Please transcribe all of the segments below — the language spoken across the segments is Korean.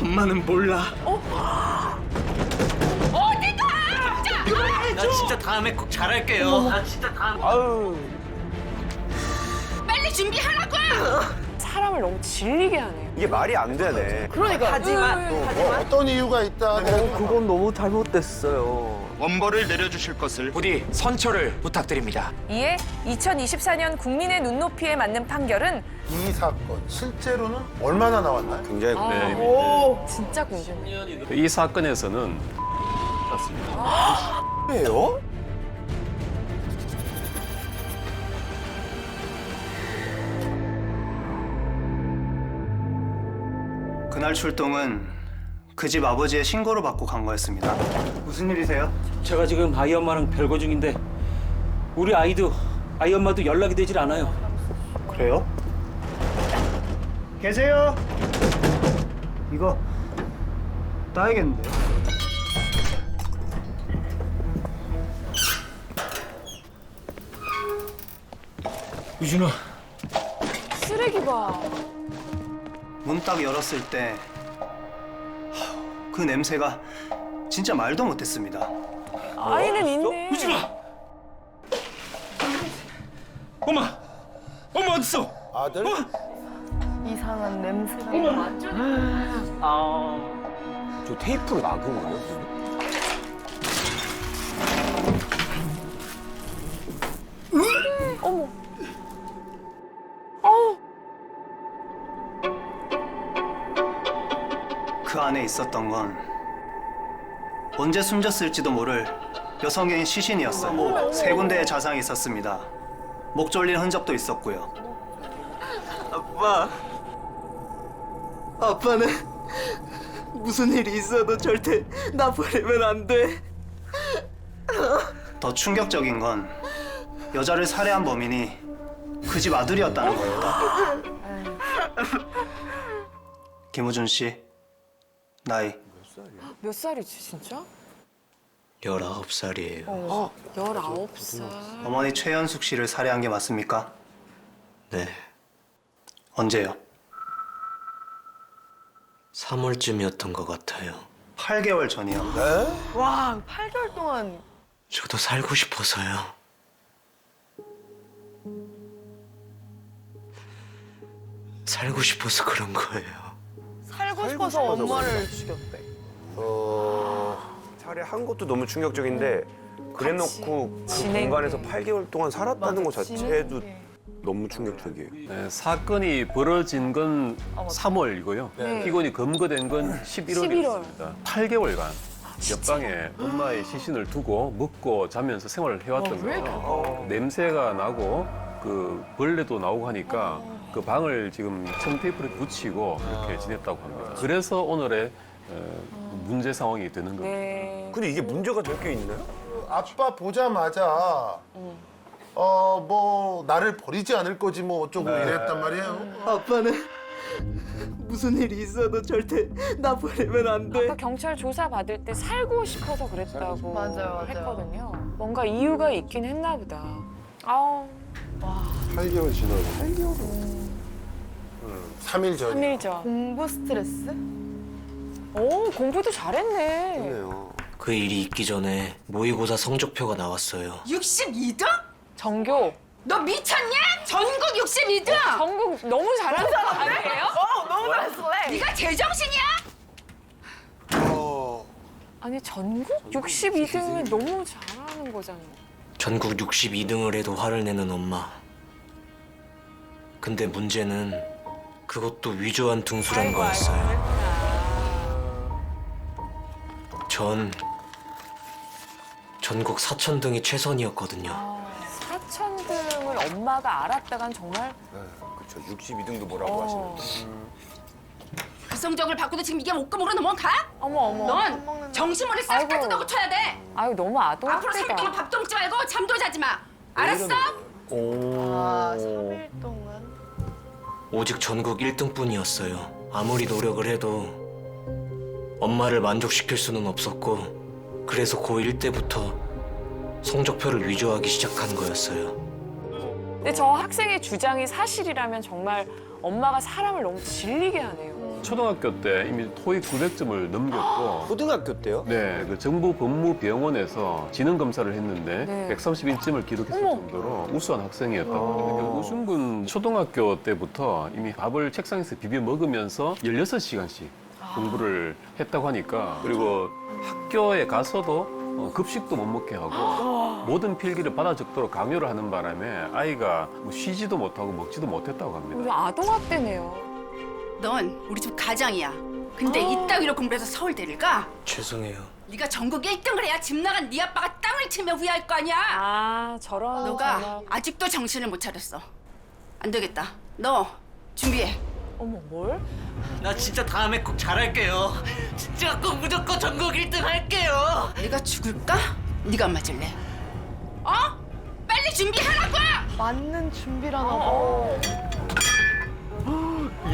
엄마는 몰라. 나 진짜 다음에 꼭 잘할게요. 나 진짜 다음. 빨리 준비하라고! 사람을 너무 질리게 하네요. 이게 말이 안 되네. 그러니까. 하지만 뭐 어떤 이유가 있다. 그건 너무 잘못됐어요. 원벌을 내려주실 것을 부디 선처를 부탁드립니다. 이에 2024년 국민의 눈높이에 맞는 판결은 이 사건 실제로는 얼마나 나왔나요? 굉장히 네. 오 진짜 궁금해. 이 사건에서는 궁금해요? 그날 출동은 그 집 아버지의 신고를 받고 간 거였습니다. 무슨 일이세요? 제가 지금 아이 엄마랑 별거 중인데 우리 아이도 아이 엄마도 연락이 되질 않아요. 그래요? 계세요? 이거 따야겠는데요? 유준아. 쓰레기 봐. 문 딱 열었을 때 그 냄새가 진짜 말도 못했습니다. 아이는 있네. 유준아. 엄마. 엄마 어딨어? 아들? 이상한 냄새가. 저 테이프로 막은 거예요? 있었던 건 언제 숨졌을지도 모를 여성의 시신이었어요. 세 군데의 자상이 있었습니다. 목 졸린 흔적도 있었고요. 아빠. 아빠는 무슨 일이 있어도 절대 나 버리면 안 돼. 더 충격적인 건 여자를 살해한 범인이 그 집 아들이었다는 겁니다. 김우준 씨, 나이 몇 살이지 진짜? 19살이에요. 어. 19살. 어머니 최연숙 씨를 살해한 게 맞습니까? 네. 언제요? 3월쯤이었던 것 같아요. 8개월 전이요. 와 8개월 동안 저도 살고 싶어서요. 살고 싶어서 그런 거예요. 살고 싶어서 엄마를 죽였대. 어... 살해한 것도 너무 충격적인데 그래놓고 그. 공간에서 8개월 동안 살았다는 것 자체도 너무 충격적이에요. 네, 사건이 벌어진 건 3월이고요. 네. 피고인이 검거된 건 11월. 11월입니다. 8개월간 옆방에 엄마의 시신을 두고 먹고 자면서 생활을 해왔던 왜 거예요. 냄새가 나고 그 벌레도 나오고 하니까 그 방을 지금 청테이프를 붙이고 이렇게 지냈다고 합니다. 그래서 오늘의 어, 문제 상황이 되는 겁니다. 네. 근데 이게 문제가 될 게 있나요? 아빠 보자마자 어 뭐 나를 버리지 않을 거지 뭐 어쩌고 이랬단 말이에요. 아빠는 무슨 일이 있어도 절대 나 버리면 안 돼. 아까 경찰 조사 받을 때 살고 싶어서 그랬다고 했거든요. 뭔가 이유가 있긴 했나 보다. 아우 8개월 지나고. 8개월. 3일 전. 3일 전. 공부 스트레스? 오 공부도 잘했네. 그러네요. 그 일이 있기 전에 모의고사 성적표가 나왔어요. 62등? 정교. 너 미쳤냐? 전국 62등! 전국 너무 잘하는 사람 아니에요? 어 너무 잘했어. 네가 제정신이야? 어, 아니 전국 62등은 너무 잘하는 거잖아. 전국 62등을 해도 화를 내는 엄마. 근데 문제는 그것도 위조한 등수란 아이고, 거였어요. 전 전국 4천 등이 최선이었거든요. 4천 등을 엄마가 알았다간 정말 그렇죠. 62등도 뭐라고 어. 하시는데. 그 성적을 바꾸도 지금 이게 목금으로 넘어가? 어머 어머. 넌 정신머리 싹다 아이고. 뜯어 고쳐야 돼! 아유 너무 앞으로 3일 아동학대다. 동안 밥도 먹지 말고 잠도 자지 마! 알았어? 오 직 전국 1등뿐이었어요. 아무리 노력을 해도 엄마를 만족시킬 수는 없었고 그래서 고1 때부터 성적표를 위조하기 시작한 거였어요. 근데 저 학생의 주장이 사실이라면 정말 엄마가 사람을 너무 질리게 하네요. 초등학교 때 이미 토익 900점을 넘겼고 초등학교 때요? 네, 그 정부 법무병원에서 지능 검사를 했는데 네. 131점을 기록했을 정도로 우수한 학생이었다고 합니다. 우준군 초등학교 때부터 이미 밥을 책상에서 비벼 먹으면서 16시간씩 공부를 했다고 하니까 그리고 학교에 가서도 어, 급식도 못 먹게 하고 모든 필기를 받아 적도록 강요를 하는 바람에 아이가 뭐 쉬지도 못하고 먹지도 못했다고 합니다. 아동학대네요. 넌 우리 집 가장이야. 근데 이따위로 공부해서 서울대를 가? 죄송해요. 네가 전국 1등을 해야 집 나간 네 아빠가 땅을 치며 후회할 거 아니야. 아 저런 너가 전화- 아직도 정신을 못 차렸어. 안 되겠다. 너 준비해. 어머 뭘? 나 진짜 다음에 꼭 잘할게요. 진짜 꼭 무조건 전국 1등 할게요. 내가 죽을까? 네가 맞을래? 어? 빨리 준비하라고! 맞는 준비라나 봐.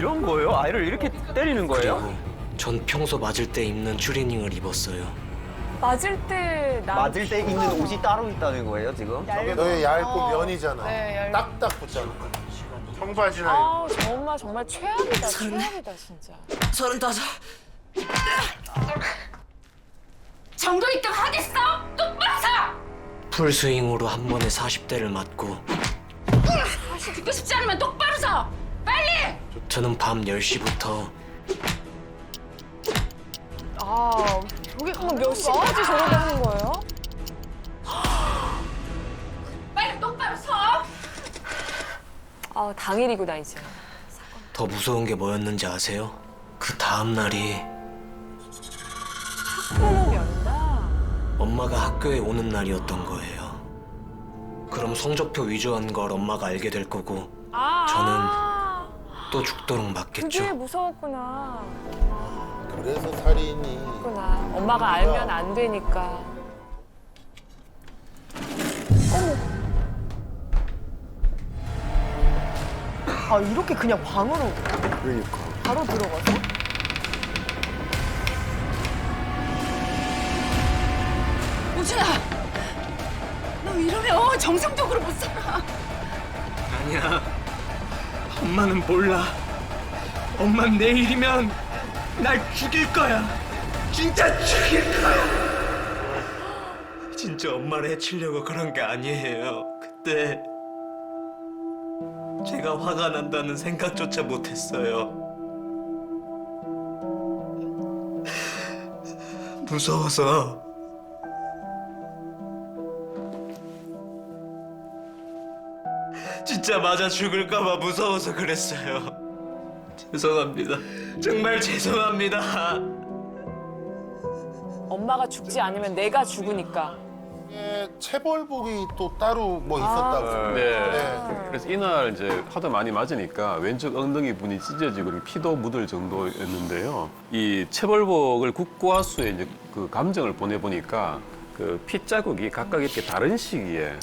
어, 이런 거예요? 아이를 이렇게 때리는 거예요? 그리고 전 평소 맞을 때 입는 추리닝을 입었어요. 맞을 때 나. 맞을 때 입는 옷이 따로 있다는 거예요, 지금? 너의 얇고 면이잖아. 네, 얇- 딱딱 붙잖아. 청바지나 아, 저 엄마 정말 최악이다, 최악이다 진짜. 서른다섯. 전국 1등 하겠어? 똑바로 서! 풀스윙으로 한 번에 40대를 맞고 듣고 싶지 않으면 똑바로 서! 저는 밤 10시부터 아, 저게 어머 몇 시까지 저러고 하는 거예요? 빨리 똑바로 서! 아 당일이구나 이제. 더 무서운 게 뭐였는지 아세요? 그 다음 날이 학교는 연다. 엄마가 학교에 오는 날이었던 거예요. 그럼 성적표 위조한 걸 엄마가 알게 될 거고 아. 저는 아, 또 죽도록 그게 맞겠죠. 무서웠구나. 그래서 살인이 구나. 엄마가 알면 안 되니까. 아, 이렇게 그냥 방으로 그러니까. 바로 들어가서? 우준아! 너 이러면 정상적으로 못 살아. 아니야. 엄마는 몰라. 엄만 내일이면 날 죽일 거야. 진짜 죽일 거야. 진짜 엄마를 해치려고 그런 게 아니에요. 그때 제가 화가 난다는 생각조차 못했어요. 무서워서. 진짜 맞아 죽을까봐 무서워서 그랬어요. 죄송합니다. 정말 죄송합니다. 엄마가 죽지 않으면 내가 죽으니까. 예, 체벌복이 또 따로 뭐 있었다고. 네. 네. 그래서 이날 이제 하도 많이 맞으니까 왼쪽 엉덩이 부분이 찢어지고 피도 묻을 정도였는데요. 이 체벌복을 국고화수에 이제 그 감정을 보내보니까 그 핏자국이 각각 이렇게 다른 시기에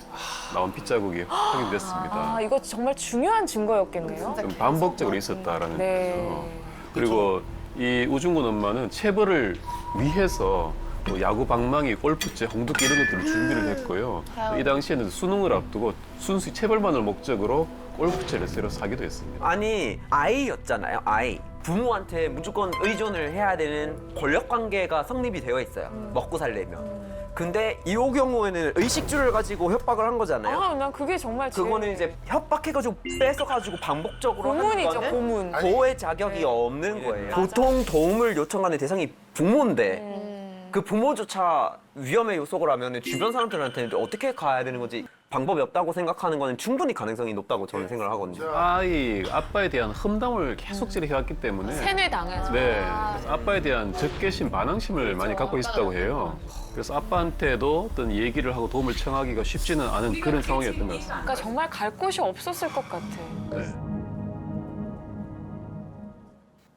나온 핏자국이 확인됐습니다. 아 이거 정말 중요한 증거였겠네요. 좀 반복적으로 있었다라는 네. 거죠. 그리고 이 우중군 엄마는 체벌을 위해서 뭐 야구 방망이, 골프채, 홍두깨 이런 것들을 준비를 했고요. 이 당시에는 수능을 앞두고 순수 체벌만을 목적으로 골프채를 새로 사기도 했습니다. 아니, 아이였잖아요, 아이. 부모한테 무조건 의존을 해야 되는 권력 관계가 성립이 되어 있어요. 먹고 살려면. 근데 이 경우에는 의식주를 가지고 협박을 한 거잖아요. 아, 난 그게 정말 제일 그거는 이제 협박해가지고 뺏어가지고 반복적으로 하는 고문이죠, 거는 고문. 보호의 자격이 네. 없는 거예요. 맞아. 보통 도움을 요청하는 대상이 부모인데 음. 그 부모조차 위험의 요소라면 주변 사람들한테는 어떻게 가야 되는 건지 방법이 없다고 생각하는 거는 충분히 가능성이 높다고 저는 생각을 하거든요. 아이 아빠에 대한 험담을 계속 지해왔기 때문에 세뇌 당하죠. 네, 그래서 아빠에 대한 적개심, 반항심을 많이 갖고 있었다고 해요. 그래서 아빠한테도 어떤 얘기를 하고 도움을 청하기가 쉽지는 않은 그런 상황이었던 것 같습니다. 그러니까 정말 갈 곳이 없었을 것 같아. 네.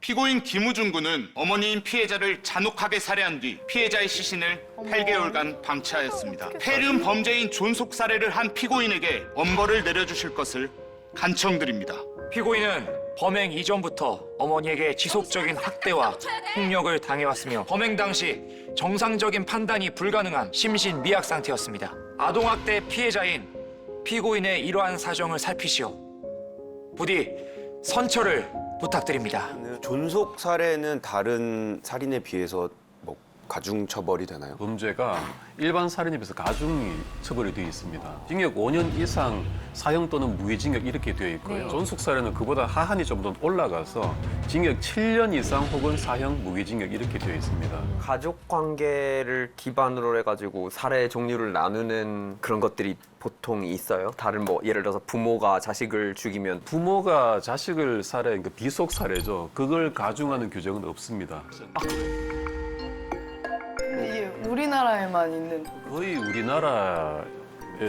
피고인 김우중 군은 어머니인 피해자를 잔혹하게 살해한 뒤 피해자의 시신을 8개월간 방치하였습니다. 폐륜 범죄인 존속 살해를 한 피고인에게 엄벌을 내려주실 것을 간청드립니다. 피고인은 범행 이전부터 어머니에게 지속적인 학대와 폭력을 당해왔으며 범행 당시 정상적인 판단이 불가능한 심신 미약 상태였습니다. 아동학대 피해자인 피고인의 이러한 사정을 살피시어 부디 선처를 부탁드립니다. 존속 살해는 다른 살인에 비해서 뭐 가중 처벌이 되나요? 범죄가 일반 살인에 비해서 가중이 처벌이 되어 있습니다. 징역 5년 이상 사형 또는 무기징역 이렇게 되어 있고요. 네. 존속 살해는 그보다 하한이 좀 더 올라가서 징역 7년 이상 혹은 사형 무기징역 이렇게 되어 있습니다. 가족 관계를 기반으로 해가지고 살해 종류를 나누는 그런 것들이 보통 있어요. 다른 뭐 예를 들어서 부모가 자식을 죽이면 부모가 자식을 살해, 그러니까 비속 살해죠. 그걸 가중하는 규정은 없습니다. 이게 우리나라에만 있는 거의 우리나라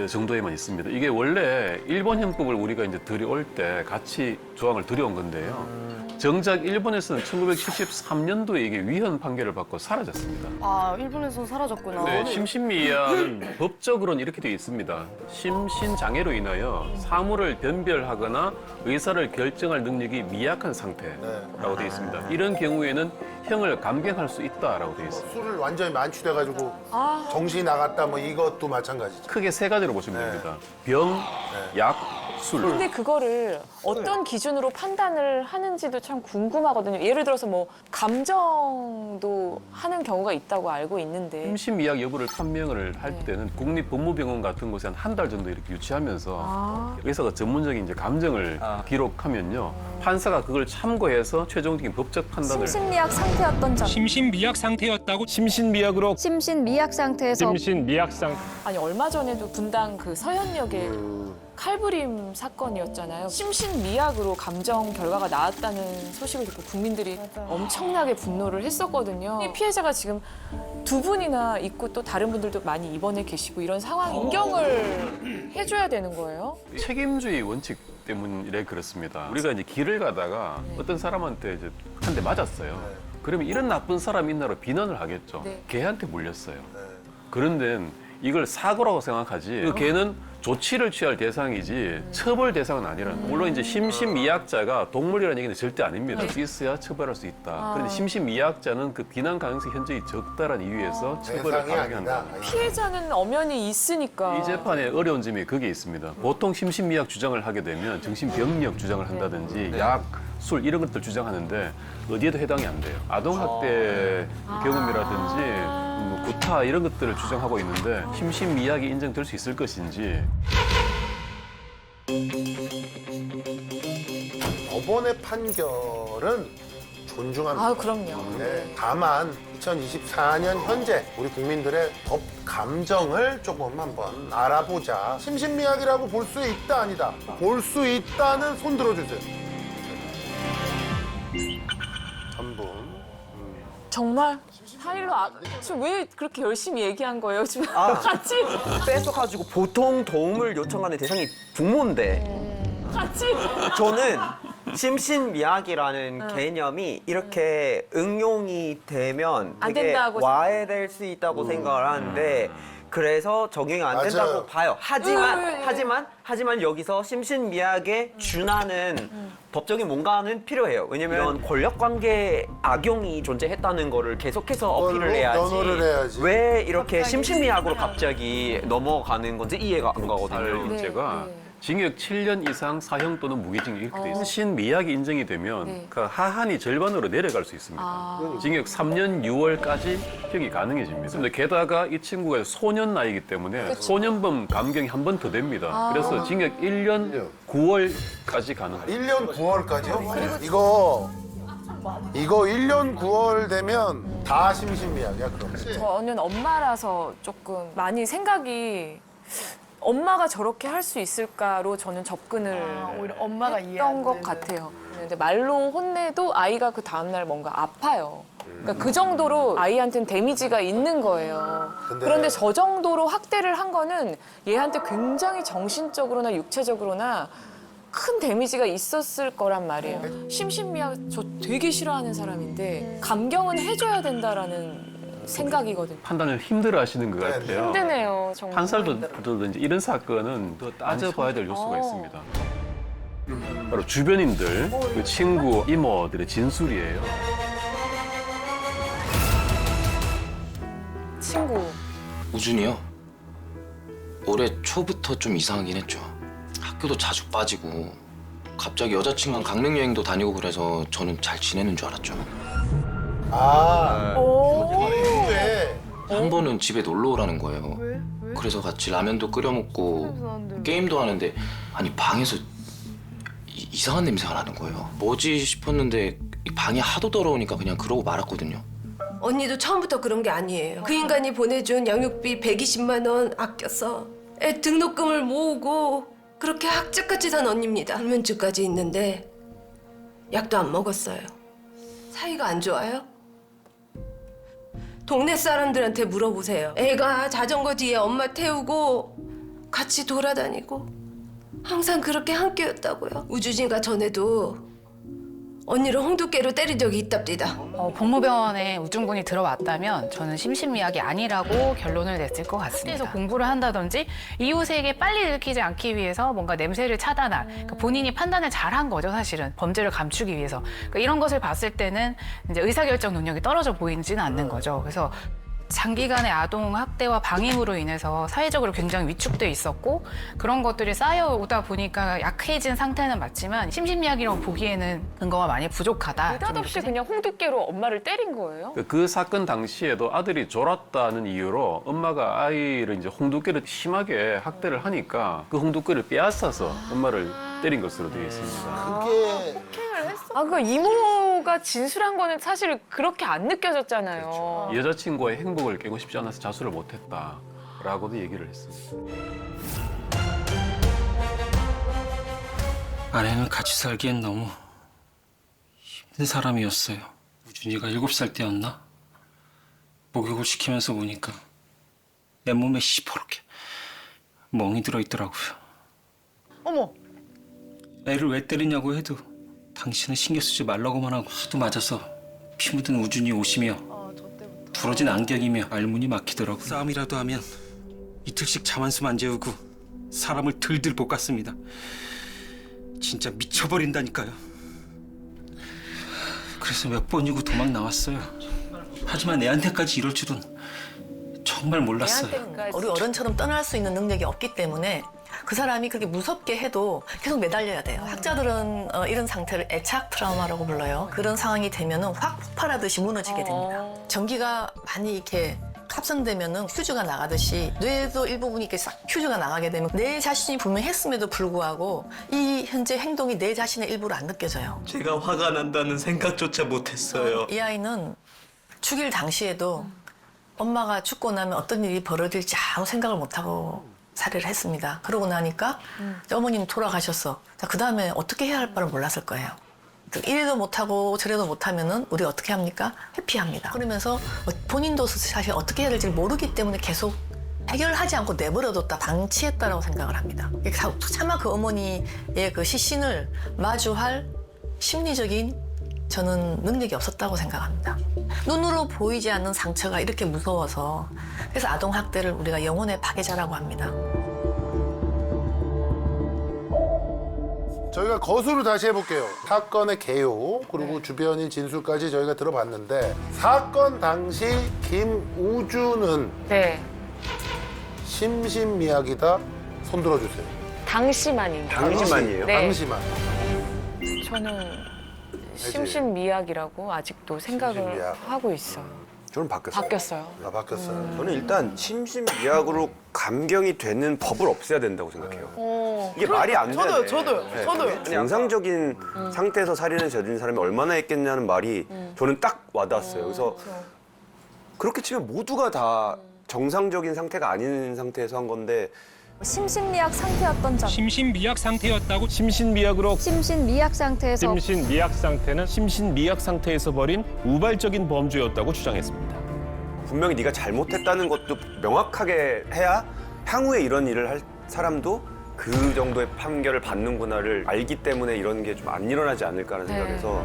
정도에만 있습니다. 이게 원래 일본 형법을 우리가 이제 들여올 때 같이 조항을 들여온 건데요. 정작 일본에서는 1973년도에 이게 위헌 판결을 받고 사라졌습니다. 아 일본에서 사라졌구나. 네, 심신미약은 법적으로는 이렇게 되어 있습니다. 심신장애로 인하여 사물을 변별하거나 의사를 결정할 능력이 미약한 상태라고 되어 있습니다. 이런 경우에는 형을 감경할 수 있다라고 되어 있습니다. 술을 완전히 만취돼가지고 정신이 나갔다 뭐 이것도 마찬가지죠. 크게 세 가지로 보시면 네. 됩니다. 병, 약, 술. 근데 그거를 어떤 기준으로 판단을 하는지도 참 궁금하거든요. 예를 들어서 뭐 감정도 하는 경우가 있다고 알고 있는데 심신미약 여부를 판명을 할 네. 때는 국립법무병원 같은 곳에 한 한 달 정도 이렇게 유치하면서 아. 의사가 전문적인 이제 감정을 기록하면요 판사가 그걸 참고해서 최종적인 법적 판단을 심신미약 상태였던 점. 심신미약 상태였다고 심신미약으로 심신 미약 상태에서 심신 미약 상 아니 얼마 전에도 분당 그 서현역에 칼부림 사건이었잖아요. 심신미약으로 감정 결과가 나왔다는 소식을 듣고 국민들이 엄청나게 분노를 했었거든요. 이 피해자가 지금 두 분이나 있고 또 다른 분들도 많이 입원해 계시고 이런 상황 인경을 해줘야 되는 거예요. 책임주의 원칙 때문에 그렇습니다. 우리가 이제 길을 가다가 어떤 사람한테 이제 한 대 맞았어요. 그러면 이런 나쁜 사람이 있나로 비난을 하겠죠. 네. 걔한테 물렸어요. 그런데 이걸 사고라고 생각하지. 그 걔는 조치를 취할 대상이지 처벌 대상은 아니라는 거예요. 물론 이제 심신미약자가 동물이라는 얘기는 절대 아닙니다. 있어야 처벌할 수 있다. 그런데 심신미약자는 그 비난 가능성이 현저히 적다라는 이유에서 처벌을 대상이 가하게 아니다. 한다. 피해자는 엄연히 있으니까. 이 재판의 어려운 점이 그게 있습니다. 보통 심신미약 주장을 하게 되면 정신병력 주장을 한다든지 약, 술 이런 것들 주장하는데 어디에도 해당이 안 돼요. 아동학대 경험이라든지 뭐 구타 이런 것들을 주장하고 있는데 심신미약이 인정될 수 있을 것인지 법원의 판결은 존중합니다. 아 그럼요. 네, 다만 2024년 현재 우리 국민들의 법 감정을 조금 한번 알아보자. 심신미약이라고 볼 수 있다 아니다. 볼 수 있다는 손 들어주세요. 한 분. 정말 사일로 아, 지금 왜 그렇게 열심히 얘기한 거예요? 지금 아. 같이 뺏어가지고 보통 도움을 요청하는 대상이 부모인데 같이 저는 심신미약이라는 개념이 이렇게 응용이 되면 안 되게 된다고 와해될 수 있다고 생각을 하는데 그래서 적용이 안 맞아요. 된다고 봐요. 하지만 음. 하지만 하지만 여기서 심신미약에 준하는 법적인 뭔가는 필요해요. 왜냐면 권력 관계 악용이 존재했다는 거를 계속해서 어필을 그걸로 해야지. 변호를 해야지. 왜 이렇게 심신미약으로 갑자기 넘어가는 건지 이해가 안 가거든요. 네. 징역 7년 이상 사형 또는 무기징역 이렇게 돼 있어요. 신미약이 인정이 되면 네. 그 하한이 절반으로 내려갈 수 있습니다. 아. 징역 3년 6월까지 형이 가능해집니다. 근데 게다가 이 친구가 소년 나이기 때문에 소년범 감경이 한 번 더 됩니다. 아. 그래서 징역 1년 9월까지 가능합니다. 1년 9월까지요? 이거 이거 1년 9월 되면 다 심신미약이야 그럼. 저는 엄마라서 조금 많이 생각이 엄마가 저렇게 할 수 있을까로 저는 접근을 아, 오히려 엄마가 이해 했던 안 것 되는. 같아요. 근데 말로 혼내도 아이가 그 다음날 뭔가 아파요. 그러니까 그 정도로 아이한테는 데미지가 있는 거예요. 근데- 그런데 저 정도로 학대를 한 거는 얘한테 굉장히 정신적으로나 육체적으로나 큰 데미지가 있었을 거란 말이에요. 심신미약 저 되게 싫어하는 사람인데 감경은 해줘야 된다라는 생각이거든요. 판단을 힘들어 하시는 것 같아요. 힘드네요, 정말. 판사들도 이제 이런 사건은 더 따져봐야 될 요소가 어. 있습니다. 바로 주변인들, 그 친구, 이모들의 진술이에요. 친구. 우준이요? 올해 초부터 좀 이상하긴 했죠. 학교도 자주 빠지고 갑자기 여자친구랑 강릉 여행도 다니고 그래서 저는 잘 지내는 줄 알았죠. 아, 이후에 한 번은 집에 놀러 오라는 거예요. 그래서 같이 라면도 끓여 먹고 게임도 하는데 아니 방에서 이, 이상한 냄새가 나는 거예요. 뭐지 싶었는데 이 방이 하도 더러우니까 그냥 그러고 말았거든요. 언니도 처음부터 그런 게 아니에요. 그 인간이 보내준 양육비 120만 원 아껴서 애 등록금을 모으고 그렇게 학자같이 산 언니입니다. 불면증까지 있는데 약도 안 먹었어요. 사이가 안 좋아요? 동네 사람들한테 물어보세요. 애가 자전거 뒤에 엄마 태우고 같이 돌아다니고 항상 그렇게 함께였다고요. 우주진과 전에도 언니를 홍두깨로 때린 적이 있답니다. 어, 법무병원에 우중군이 들어왔다면 저는 심신미약이 아니라고 결론을 냈을 것 같습니다. 그래서 공부를 한다든지 이웃에게 빨리 들키지 않기 위해서 뭔가 냄새를 차단한 그러니까 본인이 판단을 잘한 거죠 사실은 범죄를 감추기 위해서 그러니까 이런 것을 봤을 때는 이제 의사결정 능력이 떨어져 보이지는 않는 거죠. 그래서 장기간의 아동 학대와 방임으로 인해서 사회적으로 굉장히 위축돼 있었고 그런 것들이 쌓여오다 보니까 약해진 상태는 맞지만 심신미약이라고 보기에는 근거가 많이 부족하다. 느닷없이 그냥 홍두깨로 엄마를 때린 거예요? 그- 그 사건 당시에도 아들이 졸았다는 이유로 엄마가 아이를 이제 홍두깨를 심하게 학대를 하니까 그 홍두깨를 빼앗아서 엄마를 때린 것으로 되어 있습니다. 그게 아, 그 이모 가 진술한 거는 사실 그렇게 안 느껴졌잖아요. 여자친구의 행복을 깨고 싶지 않아서 자수를 못했다라고도 얘기를 했습니다. 아내는 같이 살기엔 너무 힘든 사람이었어요. 우준이가 일곱 살 때였나? 목욕을 시키면서 보니까 내 몸에 시퍼렇게 멍이 들어 있더라고요. 어머. 애를 왜 때리냐고 해도 당신은 신경 쓰지 말라고만 하고 하도 맞아서 피 묻은 우준이 옷이며 부러진 안경이며 알문이 막히더라고요. 싸움이라도 하면 이틀씩 잠 한숨 안 재우고 사람을 들들 볶았습니다. 진짜 미쳐버린다니까요. 그래서 몇 번이고 도망 나왔어요. 하지만 애한테까지 이럴 줄은 정말 몰랐어요. 우리 어른처럼 떠날 수 있는 능력이 없기 때문에 그 사람이 그렇게 무섭게 해도 계속 매달려야 돼요. 학자들은 어, 이런 상태를 애착 트라우마라고 불러요. 그런 상황이 되면은 확 폭발하듯이 무너지게 됩니다. 전기가 많이 이렇게 합성되면은 퓨즈가 나가듯이 뇌에도 일부분이 이렇게 싹 퓨즈가 나가게 되면 내 자신이 분명히 했음에도 불구하고 이 현재 행동이 내 자신의 일부로 안 느껴져요. 제가 화가 난다는 생각조차 못했어요. 이 아이는 죽일 당시에도 엄마가 죽고 나면 어떤 일이 벌어질지 아무 생각을 못하고 살해를 했습니다. 그러고 나니까 이제 어머님 돌아가셨어. 그 다음에 어떻게 해야 할 바를 몰랐을 거예요. 이래도 못하고 저래도 못하면은 우리 어떻게 합니까? 회피합니다. 그러면서 본인도 사실 어떻게 해야 될지 모르기 때문에 계속 해결하지 않고 내버려뒀다 방치했다라고 생각을 합니다. 차마 그 어머니의 그 시신을 마주할 심리적인 저는 능력이 없었다고 생각합니다. 눈으로 보이지 않는 상처가 이렇게 무서워서 그래서 아동 학대를 우리가 영혼의 파괴자라고 합니다. 저희가 거수를 다시 해볼게요. 사건의 개요 그리고 주변인 진술까지 저희가 들어봤는데 사건 당시 김우주는 네. 심신미약이다. 손 들어주세요. 당시만인 거예요. 당시만이에요? 네. 당시만. 저는 심신미약이라고 아직도 생각을 심신미약. 하고 있어요. 저는 바뀌었어요. 바뀌었어요. 아 바뀌었어요. 저는 일단 심신미약으로 감경이 되는 법을 없애야 된다고 생각해요. 어. 이게 말이 안 되네. 저도요, 저도요, 네. 저도요. 정상적인 상태에서 살인을 저지른 사람이 얼마나 했겠냐는 말이 저는 딱 와닿았어요. 그래서 그렇게 치면 모두가 다 정상적인 상태가 아닌 상태에서 한 건데 심신미약 상태였던 점. 심신미약 상태였다고 심신미약으로 심신미약 상태에서 심신미약 상태는 심신미약 상태에서 벌인 우발적인 범죄였다고 주장했습니다. 분명히 네가 잘못했다는 것도 명확하게 해야 향후에 이런 일을 할 사람도 그 정도의 판결을 받는구나를 알기 때문에 이런 게 좀 안 일어나지 않을까라는 네. 생각에서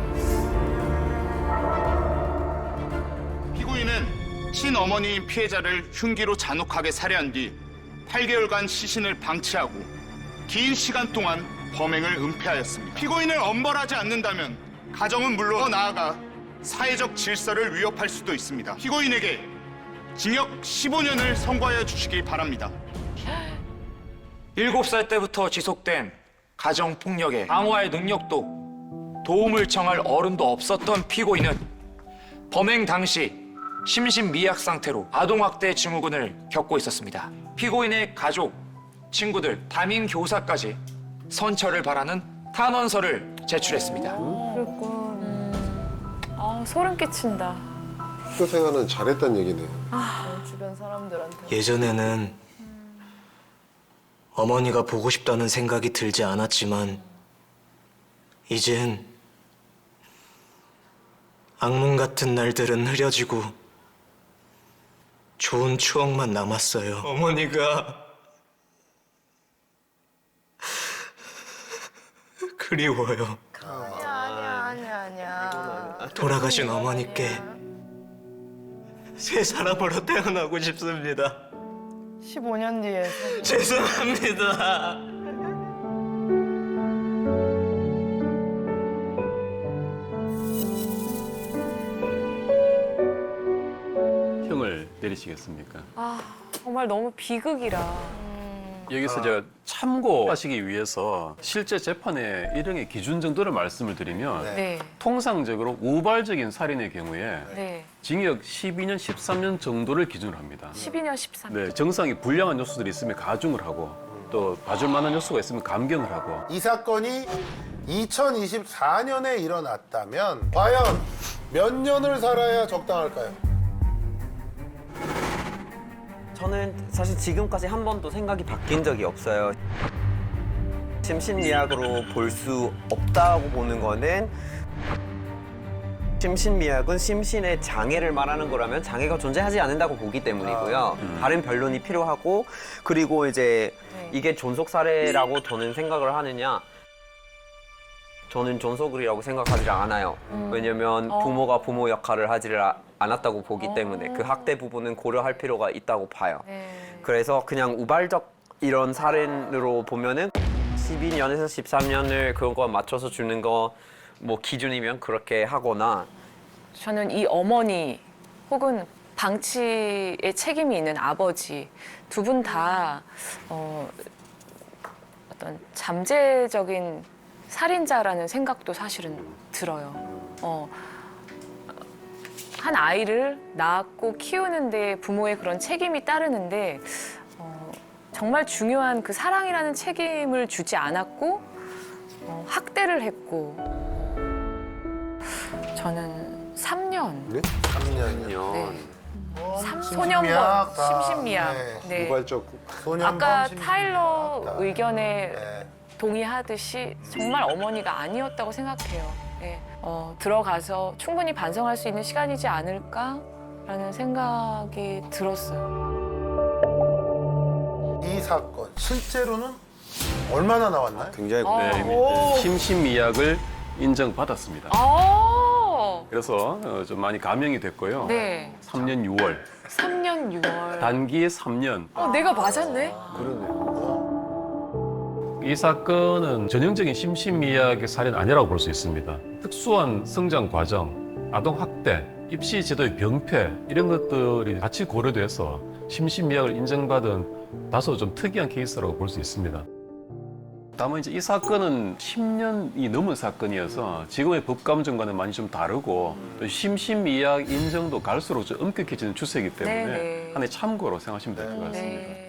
피고인은 친어머니인 피해자를 흉기로 잔혹하게 살해한 뒤 8개월간 시신을 방치하고 긴 시간 동안 범행을 은폐하였습니다. 피고인을 엄벌하지 않는다면 가정은 물론 더 나아가 사회적 질서를 위협할 수도 있습니다. 피고인에게 징역 15년을 선고하여 주시기 바랍니다. 7살 때부터 지속된 가정 폭력에 방어할 능력도 도움을 청할 어른도 없었던 피고인은 범행 당시 심신미약 상태로 아동학대 증후군을 겪고 있었습니다. 피고인의 가족, 친구들, 담임 교사까지 선처를 바라는 탄원서를 제출했습니다. 그랬군. 아 소름 끼친다. 학교 생활은 잘했단 얘기네요. 주변 사람들한테. 예전에는 어머니가 보고 싶다는 생각이 들지 않았지만 이젠 악몽 같은 날들은 흐려지고 좋은 추억만 남았어요. 어머니가 그리워요. 아니야 아니야 아니야. 돌아가신 어머니께 새 사람으로 태어나고 싶습니다. 15년 뒤에. 죄송합니다. 내리시겠습니까? 아 정말 너무 비극이라. 여기서 제가 참고하시기 위해서 실제 재판의 일형의 기준 정도를 말씀을 드리면 네. 통상적으로 우발적인 살인의 경우에 네. 징역 12년, 13년 정도를 기준으로 합니다. 12년 13년. 네, 정상이 불량한 요소들이 있으면 가중을 하고 또 봐줄 만한 요소가 있으면 감경을 하고 이 사건이 2024년에 일어났다면 과연 몇 년을 살아야 적당할까요? 저는 사실 지금까지 한 번도 생각이 바뀐 적이 없어요. 심신미약으로 볼 수 없다고 보는 거는 심신미약은 심신의 장애를 말하는 거라면 장애가 존재하지 않는다고 보기 때문이고요. 다른 변론이 필요하고 그리고 이제 이게 존속 사례라고 저는 생각을 하느냐? 저는 존속이라고 생각하지 않아요. 왜냐면 부모가 부모 역할을 하지를 아- 않았다고 보기 때문에 그 학대 부분은 고려할 필요가 있다고 봐요. 그래서 그냥 우발적 이런 살인으로 보면은 12년에서 13년을 그런 거 맞춰서 주는 거 뭐 기준이면 그렇게 하거나 저는 이 어머니 혹은 방치의 책임이 있는 아버지 두 분 다 어, 어떤 잠재적인 살인자라는 생각도 사실은 들어요. 어, 한 아이를 낳고 키우는데 부모의 그런 책임이 따르는데 어, 정말 중요한 그 사랑이라는 책임을 주지 않았고 어, 학대를 했고 저는 3년 네? 3년이요. 네. 삼- 심신미약, 소년범, 다, 심신미약. 네. 네. 우발적 소년범, 아까 심신미약 타일러 다. 의견에 네. 동의하듯이 정말 어머니가 아니었다고 생각해요. 예. 어, 들어가서 충분히 반성할 수 있는 시간이지 않을까라는 생각이 들었어요. 이 사건 실제로는 얼마나 나왔나요? 굉장히 네, 오! 심신미약을 인정받았습니다. 아, 그래서 어, 좀 많이 감명이 됐고요. 네. 3년 6월, 3년 6월. 단기에 3년. 어, 내가 맞았네. 이 사건은 전형적인 심신미약의 살인 아니라고 볼 수 있습니다. 특수한 성장 과정, 아동 학대, 입시 제도의 병폐 이런 것들이 같이 고려돼서 심신미약을 인정받은 다소 좀 특이한 케이스라고 볼 수 있습니다. 다만 이제 이 사건은 10년이 넘은 사건이어서 지금의 법 감정과는 많이 좀 다르고 또 심신미약 인정도 갈수록 좀 엄격해지는 추세이기 때문에 네, 네. 하나의 참고로 생각하시면 될 것 같습니다. 네.